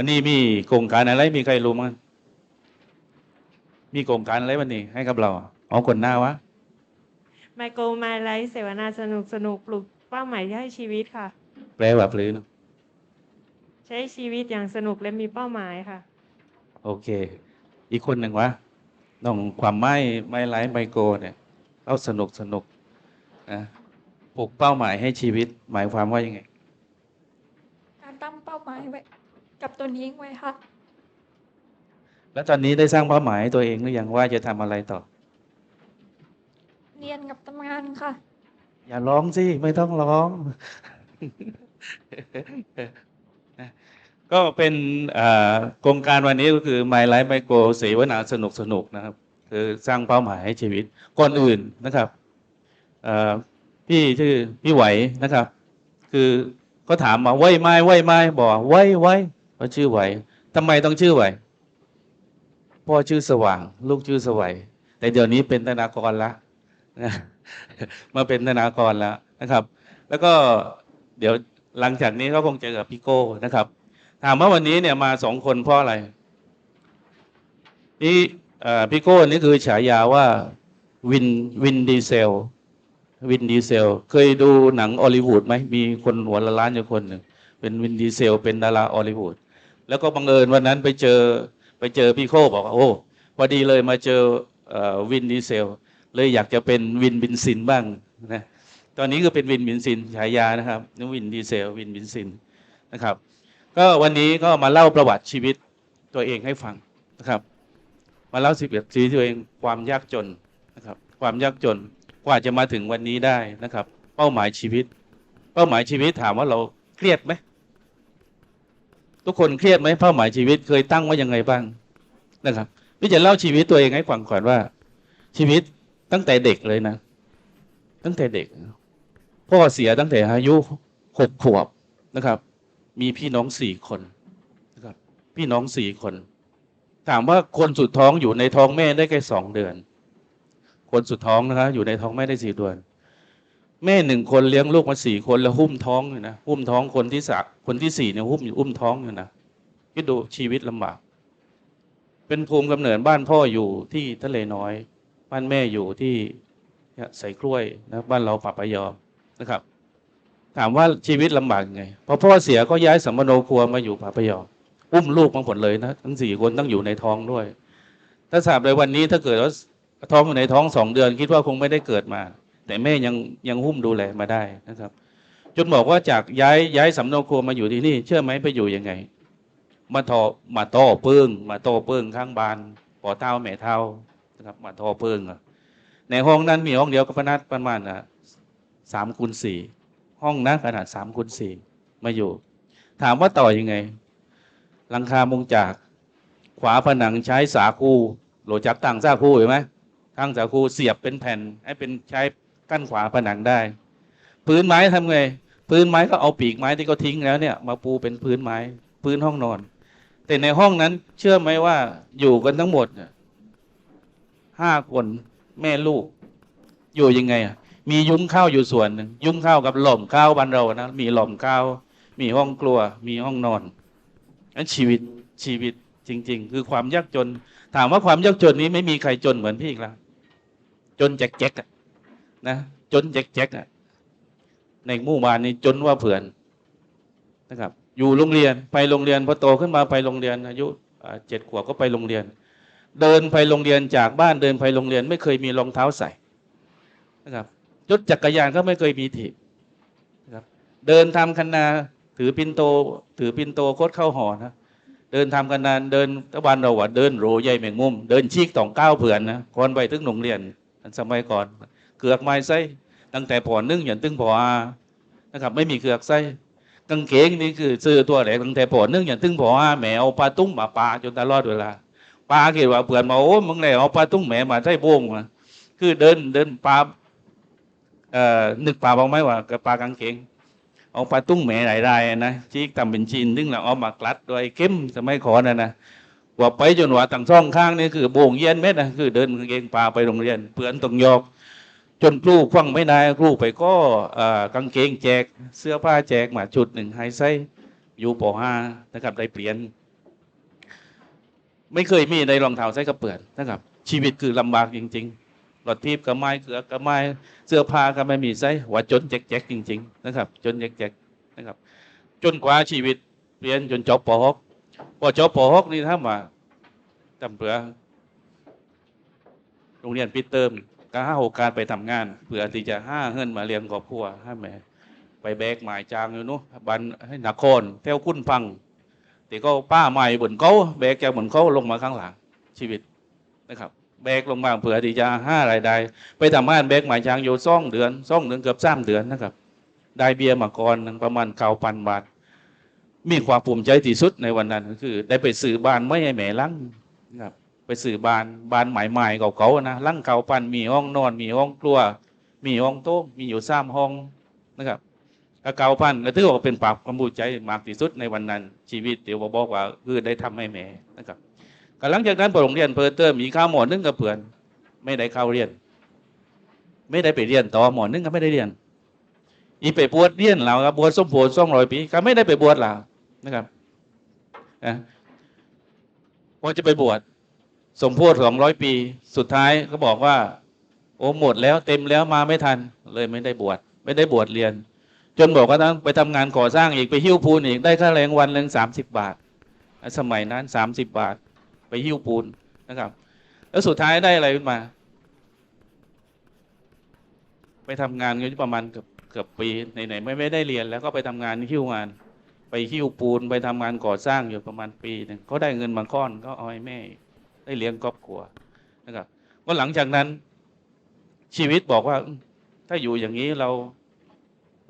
วันนี้มีโครงการอะไร มีใครรู้มั้งมีโครงการอะไรวันนี้ ให้กับเราเอาคนหน้าวะไมโครไมไลฟ์เสวนาสนุกสนุกปลุกเป้าหมายให้ชีวิตค่ะ แปลว่าปลือเนอะใช้ชีวิตอย่างสนุกและมีเป้าหมายค่ะ โอเค อีกคนหนึ่งวะน้องความไม่ไม่ไลฟ์ไมโกเนี่ยเอาสนุกสนุกนะปลุกเป้าหมายให้ชีวิต หมายความว่ายังไง การตั้งเป้าหมายไว้ กับตัวนี้ไว้ค่ะ แล้วตอนนี้ได้สร้างเป้าหมายให้ตัวเองหรือยังว่าจะทำอะไรต่อ เรียนกับทำงานค่ะ อย่าร้องสิไม่ต้องร้อง ก็เป็นอ่าโครงการวันนี้ก็คือ My Life My Go เสวนาสนุกสนุกนะครับ คือสร้างเป้าหมายให้ชีวิตก่อนอื่นนะครับเอ่อพี่ชื่อพี่ไหวนะครับ คือก็ถามมาไหวไหมไหวไหมบอกไหวไหว เพราชื่อไหวทำไมต้องชื่อไหวพ่อชื่อสว่าง ลูกชื่อสวัยแต่เดี๋ยวนี้เป็นธนากรละมาเป็นธนากรแล้วนะครับ แล้วก็เดี๋ยวหลังจากนี้ก็คงเจอกับพี่โก้นะครับ ถามว่าวันนี้เนี่ยมาสองคนเพราะอะไรพี่พี่โก้นี่คือฉายาว่าวินวินดีเซลวินดีเซล เคยดูหนังฮอลลีวูดไหมมีคนหัวละล้านอยู่คนหนึ่งเป็นวินดีเซล เป็นดาราฮอลลีวูด แล้วก็บังเอิญวันนั้นไปเจอไปเจอพี่โก้บอกว่าโอ้พอดีเลยมาเจอเอ่อวินดีเซล เลยอยากจะเป็นวินบินซินบ้างนะตอนนี้ก็เป็นวินบินซินฉายานะครับนวินดีเซลวินบินซินนะครับ ก็วันนี้ก็มาเล่าประวัติชีวิตตัวเองให้ฟังนะครับ มาเล่าสิบเอ็ดชีวิตตัวเองความยากจนนะครับ ความยากจนกว่าจะมาถึงวันนี้ได้นะครับ เป้าหมายชีวิต เป้าหมายชีวิตถามว่าเราเครียดไหม ทุกคนเครียดไหมเป้าหมายชีวิตเคยตั้งไว้ยังไงบ้างนะครับพี่จะเล่าชีวิตตัวเองให้ฟังก่อนว่า ชีวิตตั้งแต่เด็กเลยนะ ตั้งแต่เด็ก พ่อเสียตั้งแต่อายุหกขวบนะครับ มีพี่น้องสี่คนนะครับ พี่น้องสี่คน ถามว่าคนสุดท้องอยู่ในท้องแม่ได้แค่สองเดือน คนสุดท้องนะครับอยู่ในท้องแม่ได้สี่เดือน แม่หนึ่งคนเลี้ยงลูกมาสี่คนแล้วหุ้มท้องอยู่นะหุ้มท้องคนที่สามคนที่สี่เนี่ยหุ้มอยู่อุ้มท้องอยู่นะคิดดูชีวิตลำบาก เป็นภูมิกำเนิดบ้านพ่ออยู่ที่ทะเลน้อย บ้านแม่อยู่ที่ใส่กล้วยนะบ้านเราปับปะยอมนะครับ ถามว่าชีวิตลำบากยังไงพอพ่อเสียก็ย้ายสัมมโนครัวมาอยู่ปับปะยอมอุ้มลูกมาหมดเลยนะทั้งสี่คนต้องอยู่ในท้องด้วย ถ้าทราบเลยวันนี้ถ้าเกิดว่าท้องอยู่ในท้องสองเดือน คิดว่าคงไม่ได้เกิดมา แต่แม่ยังยังหุ้มดูแลมาได้นะครับ จนบอกว่าจากย้ายย้ายสำโนครัวมาอยู่ที่นี่ เชื่อไหมไปอยู่ยังไง มาทอมาต่อเปิ้งมาต่อเปิ้งข้างบ้านปอเท้าแม่เท้านะครับ มาทอเปิ้งอะในห้องนั้นมีห้องเดียวกับพนักประมาณอะสามคูณสี่ห้องนะขนาดสามคูณสี่มาอยู่ ถามว่าต่อยังไงหลังคามุงจากขวาผนังใช้สาคูโหลจักตั้งสาคูเห็นไหมตั้งสาคูเสียบเป็นแผ่น ให้เป็นใช้ กั้นขวาผนังได้ พื้นไม้ทำไง พื้นไม้ก็เอาปีกไม้ที่เขาทิ้งแล้วเนี่ย มาปูเป็นพื้นไม้ พื้นห้องนอน แต่ในห้องนั้นเชื่อไหมว่าอยู่กันทั้งหมดห้าคนแม่ลูก อยู่ยังไงอะมียุ้งข้าวอยู่ส่วนหนึ่งยุ้งข้าวกับหล่อมข้าวบ้านเรานะมีหล่อมข้าวมีห้องครัว มีห้องนอนนั้นชีวิตชีวิตจริง ๆ คือความยากจน ถามว่าความยากจนนี้ไม่มีใครจนเหมือนพี่อีกแล้วจนแจ๊กๆอะ นะจนแจ๊กๆอะในหมู่บ้านนี้จนว่าเผื่อนนะครับ อยู่โรงเรียนไปโรงเรียนพอโตขึ้นมาไปโรงเรียน อายุเจ็ดขวบก็ไปโรงเรียน เดินไปโรงเรียนจากบ้านเดินไปโรงเรียน ไม่เคยมีรองเท้าใส่นะครับรถจักรยานก็ไม่เคยมีถีบนะครับ เดินทำคันนาถือปินโต ถือปินโตโคตรเข้าหอนะเดินทำกันนานเดินตะวันเราว่าเดินโรยใหญ่แมงมุม เดินชีกต่องก้าวเผื่อนนะก่อนไปถึงโรงเรียนอันสมัยก่อน เกือกไม้ไส้ตั้งแต่พอนึ่งอย่างตึงพออานะครับ ไม่มีเกือกไส้กางเกงนี่คือซื้อตัวแหลกตั้งแต่พอนึ่งอย่างตึงพออาแหมเอาปลาตุ้งมาปลาจนตลอดเวลาปลาคิดว่าเผื่อนมาโอ้มึงเลเอาปลาตุ้งแหมมาใส่โบงมาคือเดินเดินปลาเอ่อนึกปลาบ้างไหมว่าปลากางเกงเอาปลาตุ้งแหมหลายรายนะชีกตำเป็นจีนซึ่งเราเอามากลัดด้วยเข้มสมัยขอนะนะว่าไปจนว่าตั้งช่องข้างนี่คือโบงเย็นเม็ดนะคือเดินกางเกงปลาไปโรงเรียนเพื่อนต้องยอก จนครูฟังไม่นายครูไปก็กางเกงแจกเสื้อผ้าแจกมาชุดหนึ่งไฮไซอยู่ปห้านะครับได้เปลี่ยน ไม่เคยมีในรองเท้าใส่กระเปือนนะครับ ชีวิตคือลำบากจริง ๆ หลอดทีบกับไม้เกลือกับไม้เสื้อผ้าก็ไม่มีใส่หัวจนแจกๆจริง ๆ นะครับ จนแจกๆนะครับ จนกว่าชีวิตเรียนจนจบป .6 พอจบป .6 นี่ถ้ามาจำเปือโรงเรียนปิดเติม ก็ห้าโอกาสไปทำงานเพื่อที่จะห้าเงิรนมาเลี้ยงครอบครัวห้าแม่ไปแบกหมายจางอยู่นู้บันให้นักครเที่ยวคุ้นฟังแต่ก็ป้าใหม่บนเขาแบกจากบนเขาลงมาข้างหลังชีวิตนะครับแบกลงมาเผื่อที่จะห้ารายได้ไปทำงานแบกหมายจางอยู่ซ่องเดือนซ่องเดือนเกือบสามเดือนนะครับ ได้เบียร์มาก่อนประมาณเก้าพันบาทมีความภูมิใจที่สุดในวันนั้นก็คือ ได้ไปซื้อบ้านไม่ให้แหม่ลังนะครับ ไปซื้อบ้านบ้านใหม่ๆเก่าๆนะลังเก่าปันมีห้องนอน มีห้องครัว มีห้องโต๊ะมีอยู่สามห้องนะครับก็เก่าพันก็ถือว่าเป็นปากความภูมิใจมากที่สุดในวันนั้น ชีวิตเดี๋ยวบอกว่าคือได้ทำให้แม่นะครับก็หลังจากนั้นพอโรงเรียนเพิ่มเติมมีข้าวหมอนึ่งกับเพื่อน ไม่ได้เข้าเรียน ไม่ได้ไปเรียนต่อหมอนึ่งก็ไม่ได้เรียน อีไปบวชเรียนเราครับบวชสมโพธิสองร้อยปีก็ไม่ได้ไปบวชเรานะครับนะพอจะไปบวช สมโพธิสองร้อยปี สุดท้ายก็บอกว่า โอ้หมดแล้วเต็มแล้วมาไม่ทัน เลยไม่ได้บวชไม่ได้บวชเรียน จนบอกว่าต้องไปทำงานก่อสร้างอีกไปหิ้วปูนอีกได้ค่าแรงวันหนึ่งสามสิบบาท สมัยนั้นสามสิบบาท ไปหิ้วปูนนะครับ แล้วสุดท้ายได้อะไรขึ้นมา ไปทำงานอยู่ประมาณเกือบเกือบปีไหนๆไม่ไม่ได้เรียน แล้วก็ไปทำงานหิ้วงาน ไปหิ้วปูนไปทำงานก่อสร้างอยู่ประมาณปีหนึงก็ได้เงินมางก้อนก็เอาให้แม่ ได้เลี้ยงครอบครัวนะครับก็หลังจากนั้น ชีวิตบอกว่า ถ้าอยู่อย่างนี้เรา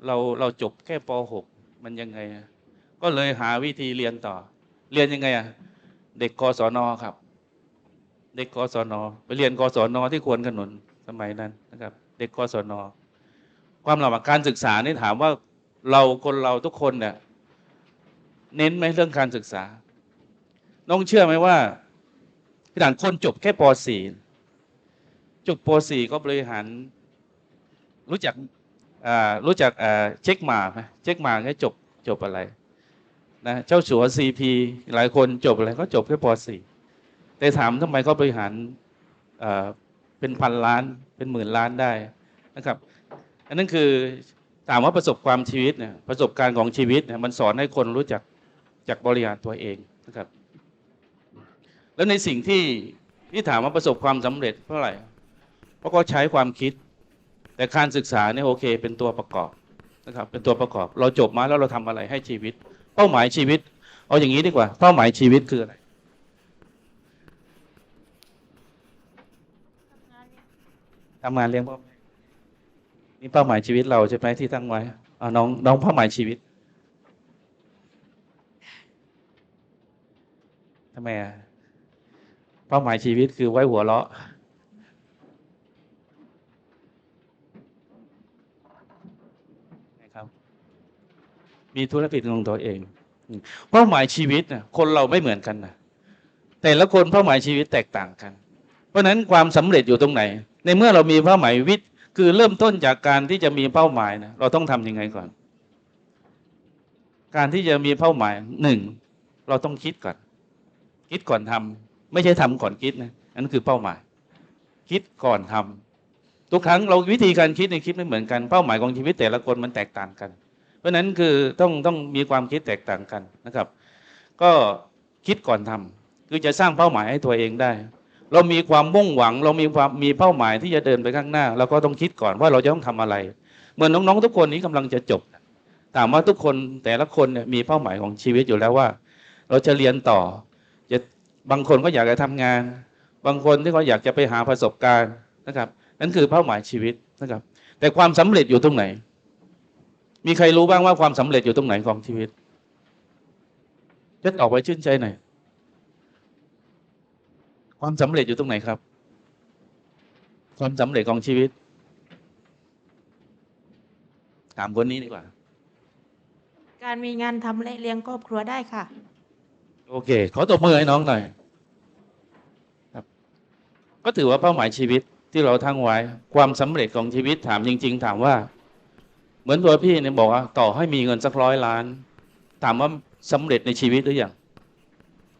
เราเราจบแค่ป .6 มันยังไงอะก็เลยหาวิธีเรียนต่อ เรียนยังไงอะเด็กกศนครับ เด็กกศนไปเรียนกศนที่ควรขนุนสมัยนั้นนะครับ เด็กกศนความลำบกการศึกษานี่ถามว่าเราคนเราทุกคนเนี่ยเน้นไหมเรื่องการศึกษา น้องเชื่อไหมว่า ขนาดคนจบแค่ป .4 จบป .4 ก็บริหาร รู้จักรู้จักเช็คมาไหมเช็คมาแค่จบจบอะไรนะเจ้าสัวซีพีหลายคนจบอะไรก็จบแค่ป .4 แต่ถามทำไมเขาบริหารเป็นพันล้านเป็นหมื่นล้านได้นะครับ อันนั้นคือถามว่าประสบความชีวิตเนี่ยประสบการณ์ของชีวิตเนี่ยมันสอนให้คนรู้จักจากบริหารตัวเองนะครับ แล้วในสิ่งที่ที่ถามว่าประสบความสำเร็จเพราะอะไรเพราะก็ใช้ความคิด แต่การศึกษาเนี่ยโอเค เป็นตัวประกอบนะครับ เป็นตัวประกอบ เราจบมาแล้วเราทำอะไรให้ชีวิต เป้าหมายชีวิต เอาอย่างนี้ดีกว่า เป้าหมายชีวิตคืออะไรทำงานเลี้ยงพ่อแม่นี่เป้าหมายชีวิตเราใช่ไหมที่ตั้งไว้อ่าน้องน้องเป้าหมายชีวิตทำไมอะ เป้าหมายชีวิตคือไว้หัวเราะนะครับมีธุรกิจของตัวเอง เป้าหมายชีวิตนะคนเราไม่เหมือนกันนะแต่ละคนเป้าหมายชีวิตแตกต่างกัน เพราะฉะนั้นความสำเร็จอยู่ตรงไหน ในเมื่อเรามีเป้าหมายวิทย์ คือเริ่มต้นจากการที่จะมีเป้าหมายนะเราต้องทำยังไงก่อน การที่จะมีเป้าหมายหนึ่งเราต้องคิดก่อน คิดก่อนทำ ไม่ใช่ทำก่อนคิดนะนั่นคือเป้าหมาย คิดก่อนทำทุกครั้งเราวิธีการคิดในคิดไม่เหมือนกันเป้าหมายของชีวิตแต่ละคนมันแตกต่างกัน เพราะฉะนั้นคือต้องต้องมีความคิดแตกต่างกันนะครับ ก็คิดก่อนทำคือจะสร้างเป้าหมายให้ตัวเองได้ เรามีความมุ่งหวัง เรามีความมีเป้าหมายที่จะเดินไปข้างหน้าเราก็ต้องคิดก่อนว่าเราจะต้องทำอะไร เหมือนน้องๆ ทุกคนนี้กำลังจะจบถามว่าทุกคนแต่ละคนเนี่ยมีเป้าหมายของชีวิตอยู่แล้วว่า เราจะเรียนต่อ บางคนก็อยากจะทำงาน บางคนที่เขาอยากจะไปหาประสบการณ์นะครับ นั่นคือเป้าหมายชีวิตนะครับ แต่ความสำเร็จอยู่ตรงไหน มีใครรู้บ้างว่าความสำเร็จอยู่ตรงไหนของชีวิตจะตอบไปชื่นใจหน่อยความสำเร็จอยู่ตรงไหนครับ ความสำเร็จของชีวิต ถามคนนี้ดีกว่า การมีงานทำและเลี้ยงครอบครัวได้ค่ะ โอเค ขอตบมือให้น้องหน่อยครับ ก็ถือว่าเป้าหมายชีวิตที่เราทั้งไว้ความสำเร็จของชีวิตถามจริง ๆ ถามว่า เหมือนตัวพี่เนี่ยบอกว่า ต่อให้มีเงินสักร้อยล้าน ถามว่าสำเร็จในชีวิตหรือยัง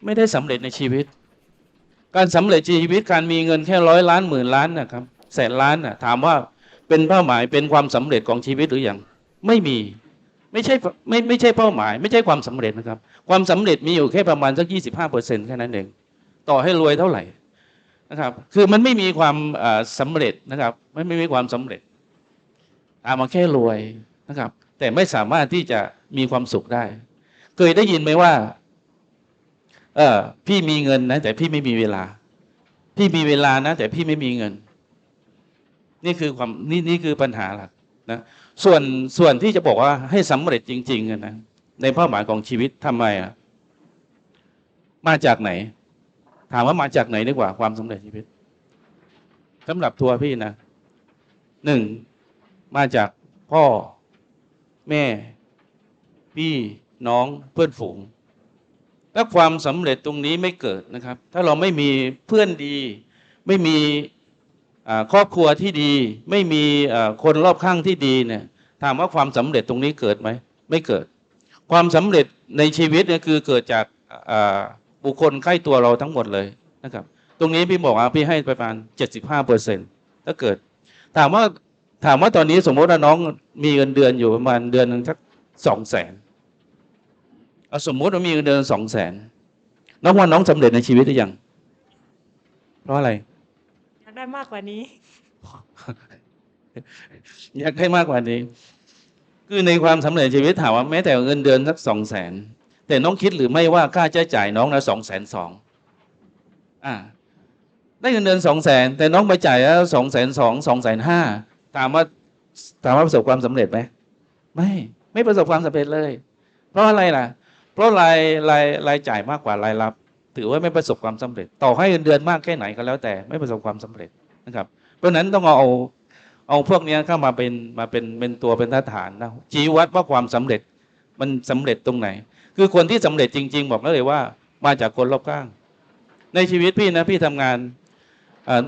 ไม่ได้สำเร็จในชีวิต การสำเร็จชีวิตการมีเงินแค่ร้อยล้านหมื่นล้านนะครับแสนล้านน่ะถามว่าเป็นเป้าหมายเป็นความสำเร็จของชีวิตหรือยังไม่มี ไม่ใช่ไม่ไม่ใช่เป้าหมาย ไม่ใช่ความสำเร็จนะครับ ความสำเร็จมีอยู่แค่ประมาณสักยี่สิบห้าเปอร์เซ็นต์แค่นั้นเอง ต่อให้รวยเท่าไหร่นะครับ คือมันไม่มีความอ่าสำเร็จนะครับไม่ไม่มีความสำเร็จตามาแค่รวยนะครับ แต่ไม่สามารถที่จะมีความสุขได้ เคยได้ยินไหมว่า เออพี่มีเงินนะแต่พี่ไม่มีเวลา พี่มีเวลานะแต่พี่ไม่มีเงิน นี่คือความนี่นี่คือปัญหาหลักนะ ส่วนส่วนที่จะบอกว่าให้สำเร็จจริง ๆนะในเป้าหมายของชีวิตทำไมอะมาจากไหน ถามว่ามาจากไหนดีกว่าความสำเร็จชีวิตสำหรับตัวพี่นะหนึ่งมาจากพ่อแม่ พี่น้องเพื่อนฝูงถ้าความสำเร็จตรงนี้ไม่เกิดนะครับ ถ้าเราไม่มีเพื่อนดี ไม่มีครอบครัวที่ดี ไม่มีคนรอบข้างที่ดีเนี่ย ถามว่าความสำเร็จตรงนี้เกิดไหมไม่เกิด ความสำเร็จในชีวิตเนี่ยคือเกิดจากอ่าบุคคลใกล้ตัวเราทั้งหมดเลยนะครับ ตรงนี้พี่บอกว่าพี่ให้ประมาณเจ็ดสิบห้าเปอร์เซ็นถ้าเกิด ถามว่าถามว่าตอนนี้สมมติว่าน้องมีเงินเดือนอยู่ประมาณเดือนหนึ่งสักสองแสนเอาสมมุติว่ามีเงินเดือนสองแสนน้องว่าน้องสำเร็จในชีวิตหรือยัง เพราะอะไรอยากได้มากกว่านี้ อยากให้มากกว่านี้ คือในความสำเร็จชีวิตถามว่าแม้แต่เงินเดือนสักสองแสนแต่น้องคิดหรือไม่ว่าค่าใช้จ่ายน้องนะสองแสนสองอ่าได้เงินเดือนสองแสนแต่น้องไปจ่ายแล้วสองแสนสองสองแสนห้าถามว่าถามว่าประสบความสำเร็จไหมไม่ไม่ประสบความสำเร็จเลย เพราะอะไรล่ะ เพราะรายรายรายจ่ายมากกว่ารายรับ ถือว่าไม่ประสบความสำเร็จ ต่อให้เงินเดือนมากแค่ไหนก็แล้วแต่ไม่ประสบความสำเร็จนะครับ เพราะนั้นต้องเอา เอาพวกนี้เข้ามาเป็นมาเป็นเป็นตัวเป็นท่าฐานนะชี้วัดว่าความสำเร็จมันสำเร็จตรงไหน คือคนที่สำเร็จจริง ๆ บอกได้เลยว่า มาจากคนรอบข้าง ในชีวิตพี่นะพี่ทำงาน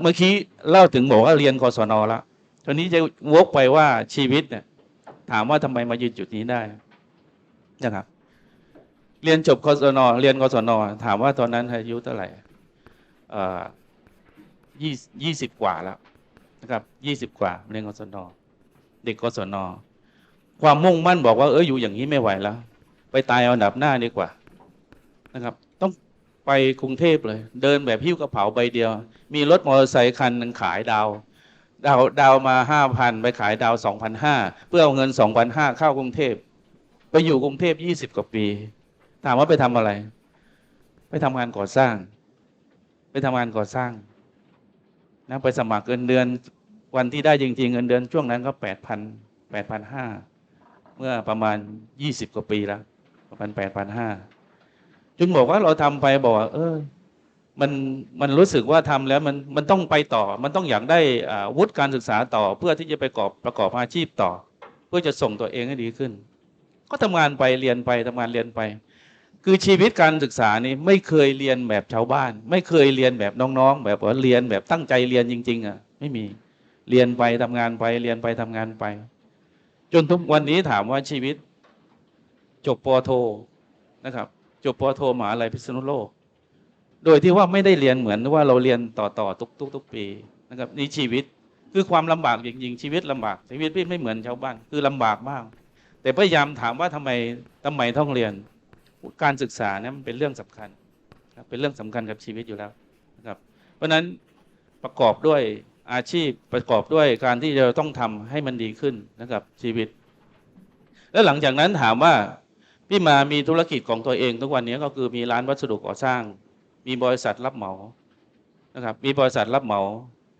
เมื่อกี้เล่าถึงบอกว่าเรียนกศนแล้วทีนี้จะวกไปว่าชีวิตเนี่ย ถามว่าทำไมมายืนจุดนี้ได้นะครับ เรียนจบกศนเรียนกศนถามว่าตอนนั้นอายุเท่าไหร่ยี่ยี่สิบกว่าแล้ว นะครับยี่สิบกว่าเรียนกศนเด็กกศนความมุ่งมั่นบอกว่าเอออยู่อย่างนี้ไม่ไหวแล้ว ไปตายเอาอันดับหน้าดีกว่านะครับ ต้องไปกรุงเทพเลย เดินแบบหิ้วกระเป๋าใบเดียว มีรถมอเตอร์ไซค์คันหนึ่งขายดาวดาวดาวมาห้าพันไปขายดาวสองพันห้าเพื่อเอาเงินสองพันห้าเข้ากรุงเทพ ไปอยู่กรุงเทพยี่สิบกว่าปี ถามว่าไปทำอะไร ไปทำงานก่อสร้าง ไปทำงานก่อสร้าง นะไปสมัครเงินเดือนวันที่ได้จริงๆเงินเดือนช่วงนั้นก็แปดพันแปดพันห้าเมื่อประมาณยี่สิบกว่าปีแล้วประมาณแปดพันห้าจึงบอกว่าเราทำไปบอกว่าเออมันมันรู้สึกว่าทำแล้วมันมันต้องไปต่อ มันต้องอยากได้อวุฒิการศึกษาต่อ เพื่อที่จะไปประกอบประกอบอาชีพต่อ เพื่อจะส่งตัวเองให้ดีขึ้น ก็ทำงานไปเรียนไปทำงานเรียนไป คือชีวิตการศึกษานี่ไม่เคยเรียนแบบชาวบ้าน ไม่เคยเรียนแบบน้องๆ แบบว่าเรียนแบบตั้งใจเรียนจริง ๆอะไม่มีเรียนไปทำงานไปเรียนไปทำงานไป จนทุกวันนี้ถามว่าชีวิต จบปอโทนะครับ จบปอโทมหาลัยพิษณุโลก โดยที่ว่าไม่ได้เรียนเหมือนว่าเราเรียนต่อต่อทุกทุกทุกปีนะครับนี่ชีวิตคือความลำบากจริงๆชีวิตลำบากชีวิตพี่ไม่เหมือนชาวบ้านคือลำบากมาก แต่พยายามถามว่าทำไมทำไมต้องเรียน การศึกษาเนี่ยมันเป็นเรื่องสำคัญเป็นเรื่องสำคัญกับชีวิตอยู่แล้วนะครับ เพราะฉะนั้นประกอบด้วยอาชีพประกอบด้วยการที่เราต้องทำให้มันดีขึ้นนะครับชีวิต แล้วหลังจากนั้นถามว่าพี่มามีธุรกิจของตัวเองทุกวันนี้ก็คือมีร้านวัสดุก่อสร้าง มีบริษัทรับเหมานะครับมีบริษัทรับเหมา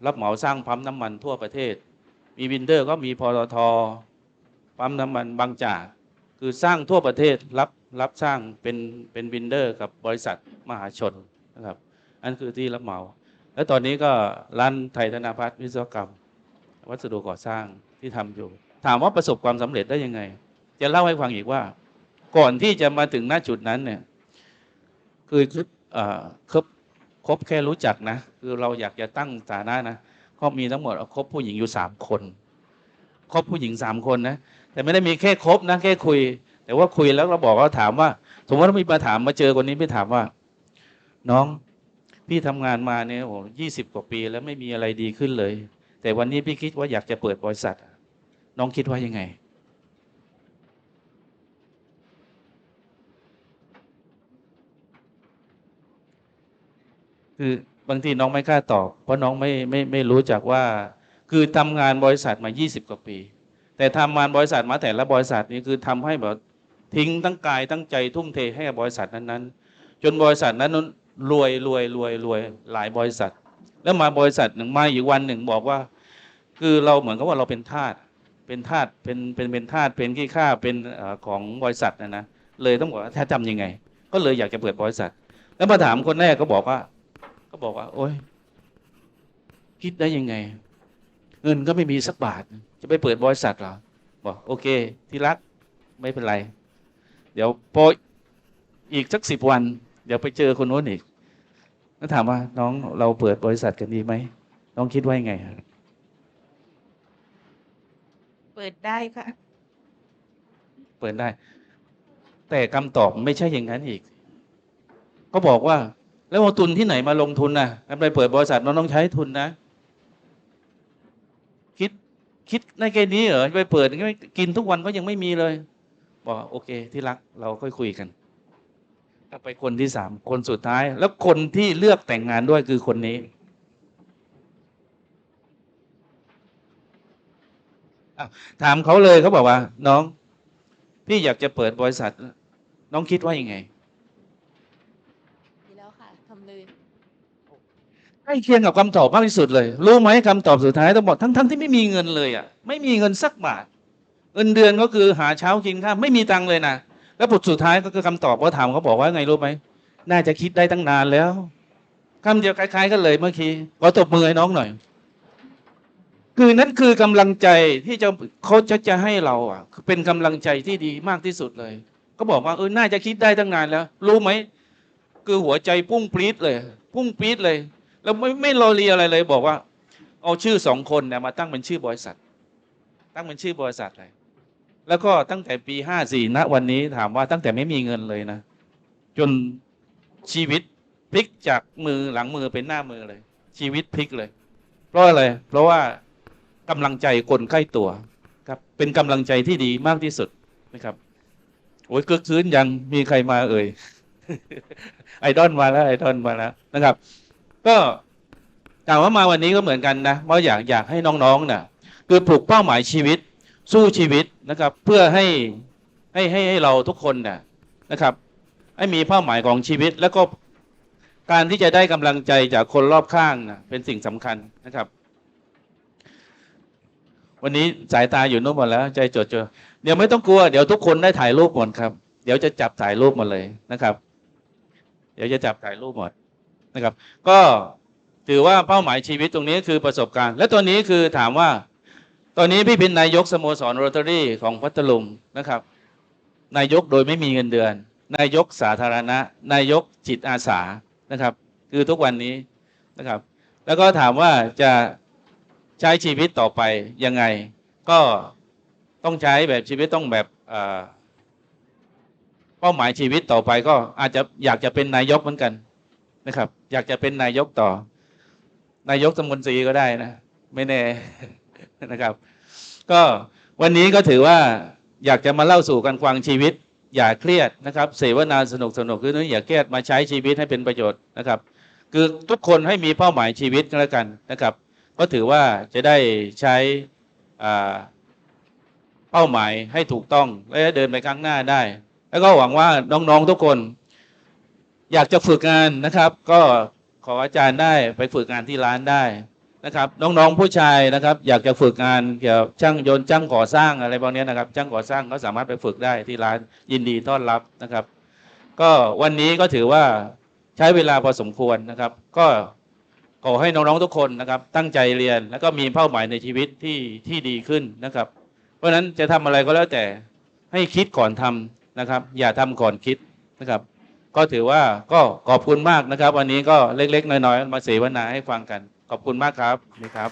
รับเหมาสร้างปั๊มน้ำมันทั่วประเทศ มีวินเดอร์ก็มีพอทปั๊มน้ำมันบางจาก คือสร้างทั่วประเทศรับ รับสร้างเป็นเป็นวินเดอร์กับบริษัทมหาชนนะครับอันคือที่รับเหมา แล้วตอนนี้ก็ร้านไทยธนาพัฒน์วิศวกรรม วัสดุก่อสร้างที่ทำอยู่ ถามว่าประสบความสำเร็จได้ยังไง จะเล่าให้ฟังอีกว่า ก่อนที่จะมาถึงหน้าจุดนั้นเนี่ยคือเอ่อคบคบแค่รู้จักนะ คือเราอยากจะตั้งฐานะนะก็มีทั้งหมดคบผู้หญิงอยู่สามคนคบผู้หญิงสามคนนะแต่ไม่ได้มีแค่คบนะแค่คุย แต่ว่าคุยแล้วเราบอกว่าถามว่า สมมติว่ามีมาถามมาเจอคนนี้ไปถามว่า น้องพี่ทำงานมาเนี่ยโอ้ยี่สิบกว่าปีแล้วไม่มีอะไรดีขึ้นเลย แต่วันนี้พี่คิดว่าอยากจะเปิดบริษัท น้องคิดว่ายังไง คือบางทีน้องไม่กล้าตอบ เพราะน้องไม่ไม่ไม่รู้จักว่า คือทำงานบริษัทมา20กว่าปี แต่ทำงานบริษัทมาแต่ละบริษัทนี้คือทำให้แบบ ทิ้งตั้งกายตั้งใจทุ่มเทให้กับบริษัทนั้นๆ จนบริษัทนั้นรวยรวยรวยรวยหลายบริษัท แล้วมาบริษัทหนึ่งมาอีกวันหนึ่งบอกว่า คือเราเหมือนกับว่าเราเป็นทาสเป็นทาสเป็นเป็นเป็นทาสเป็นขี้ข้าเป็นของบริษัทนะนะเลยต้องบอกว่าถ้าทำยังไง ก็เลยอยากจะเปิดบริษัท แล้วมาถามคนแรกก็บอกว่า ก็บอกว่า โอ๊ยคิดได้ยังไง เงินก็ไม่มีสักบาท จะไปเปิดบริษัทเหรอบอกโอเค ที่รักไม่เป็นไร เดี๋ยวพออีกสักสิบวัน เดี๋ยวไปเจอคนโน้นอีกแล้วถามว่าน้องเราเปิดบริษัทกันดีไหมน้องคิดว่ายังไงครับเปิดได้ค่ะ เปิดได้ แต่คำตอบไม่ใช่อย่างนั้นอีกก็บอกว่า แล้วเอาทุนที่ไหนมาลงทุนนะไปเปิดบริษัทน้องต้องใช้ทุนนะ คิดคิดในแค่นี้เหรอไปเปิดกินทุกวันก็ยังไม่มีเลย บอกโอเค ที่รักเราค่อยคุยกันก็ไปคนที่สามคนสุดท้าย แล้วคนที่เลือกแต่งงานด้วยคือคนนี้อ้าวถามเขาเลยเขาบอกว่า น้อง พี่อยากจะเปิดบริษัท น้องคิดว่ายังไงดีแล้วค่ะทำเลยใกล้เคียงกับคำตอบมากที่สุดเลย รู้ไหมคำตอบสุดท้ายต้องบอกทั้งทั้งที่ไม่มีเงินเลยอะ ไม่มีเงินสักบาท เงินเดือนก็คือหาเช้ากินข้าไม่มีตังค์เลยนะแล้วบทสุดท้ายก็คือคำตอบเขาถามเขาบอกว่าไงรู้ไหมน่าจะคิดได้ตั้งนานแล้วคำเดียวคล้าย ๆกันเลยเมื่อกี้ขอตบมือให้น้องหน่อย คือนั่นคือกำลังใจที่จะเขาจะจะให้เราอะเป็นกำลังใจที่ดีมากที่สุดเลย ก็บอกว่าเออน่าจะคิดได้ตั้งนานแล้ว รู้ไหมคือหัวใจพุ่งปรี๊ดเลย พุ่งปรี๊ดเลย แล้วไม่ไม่รอเรียอะไรเลย บอกว่า เอาชื่อสองคนเนี่ยมาตั้งเป็นชื่อบริษัท ตั้งเป็นชื่อบริษัทเลย แล้วก็ตั้งแต่ปีห้าสี่ณวันนี้ถามว่าตั้งแต่ไม่มีเงินเลยนะ จนชีวิตพลิกจากมือหลังมือเป็นหน้ามือเลย ชีวิตพลิกเลย เพราะอะไร เพราะว่ากำลังใจคนใกล้ตัวครับ เป็นกำลังใจที่ดีมากที่สุดนะครับโอ้ยกึกคืนยังมีใครมาเอ่ยไอดอลมาแล้วไอดอลมาแล้วนะครับ ก็ถามว่ามาวันนี้ก็เหมือนกันนะว่าะอยากอยากให้น้องๆน่ะ คือปลุกเป้าหมายชีวิต สู้ชีวิตนะครับ เพื่อให้ให้ให้ให้เราทุกคนน่ะนะครับ ให้มีเป้าหมายของชีวิต แล้วก็การที่จะได้กำลังใจจากคนรอบข้างนะเป็นสิ่งสำคัญนะครับ วันนี้สายตาอยู่นู้นหมดแล้ว ใจจดจ่อเดี๋ยวไม่ต้องกลัว เดี๋ยวทุกคนได้ถ่ายรูปหมดครับ เดี๋ยวจะจับถ่ายรูปหมดเลยนะครับ เดี๋ยวจะจับถ่ายรูปหมดนะครับ ก็ถือว่าเป้าหมายชีวิตตรงนี้คือประสบการณ์ และตัวนี้คือถามว่า ตอนนี้พี่เป็นนายกสโมสรโรตารี่ของพัทลุงนะครับ นายกโดยไม่มีเงินเดือน นายกสาธารณะ นายกจิตอาสานะครับ คือทุกวันนี้นะครับ แล้วก็ถามว่าจะใช้ชีวิตต่อไปยังไง ก็ต้องใช้แบบชีวิตต้องแบบเอ่อเป้าหมายชีวิตต่อไปก็อาจจะอยากจะเป็นนายกเหมือนกันนะครับ อยากจะเป็นนายกต่อ นายกสมนตรีก็ได้นะ ไม่แน่ นะครับ ก็วันนี้ก็ถือว่าอยากจะมาเล่าสู่กันฟังชีวิต อย่าเครียดนะครับ เสวนาสนุกสนุกคือนึกอย่าเครียดมาใช้ชีวิตให้เป็นประโยชน์นะครับ คือทุกคนให้มีเป้าหมายชีวิตก็แล้วกันนะครับ ก็ถือว่าจะได้ใช้เป้าหมายให้ถูกต้องและเดินไปข้างหน้าได้ แล้วก็หวังว่าน้องๆทุกคน อยากจะฝึกงานนะครับ ก็ขออาจารย์ได้ไปฝึกงานที่ร้านได้ นะครับน้องๆผู้ชายนะครับอยากจะฝึกงานเกี่ยวกับช่างยนต์ช่างก่อสร้างอะไรพวกนี้นะครับช่างก่อสร้างก็สามารถไปฝึกได้ที่ร้านยินดีต้อนรับนะครับ ก็วันนี้ก็ถือว่าใช้เวลาพอสมควรนะครับ ก็ขอให้น้องๆทุกคนนะครับ ตั้งใจเรียนแล้วก็มีเป้าหมายในชีวิตที่ที่ดีขึ้นนะครับ เพราะฉะนั้นจะทำอะไรก็แล้วแต่ให้คิดก่อนทำนะครับ อย่าทำก่อนคิดนะครับ ก็ถือว่าก็ขอบคุณมากนะครับ วันนี้ก็เล็กๆน้อยๆมาเสวนาให้ฟังกัน ขอบคุณมากครับนี่ครับ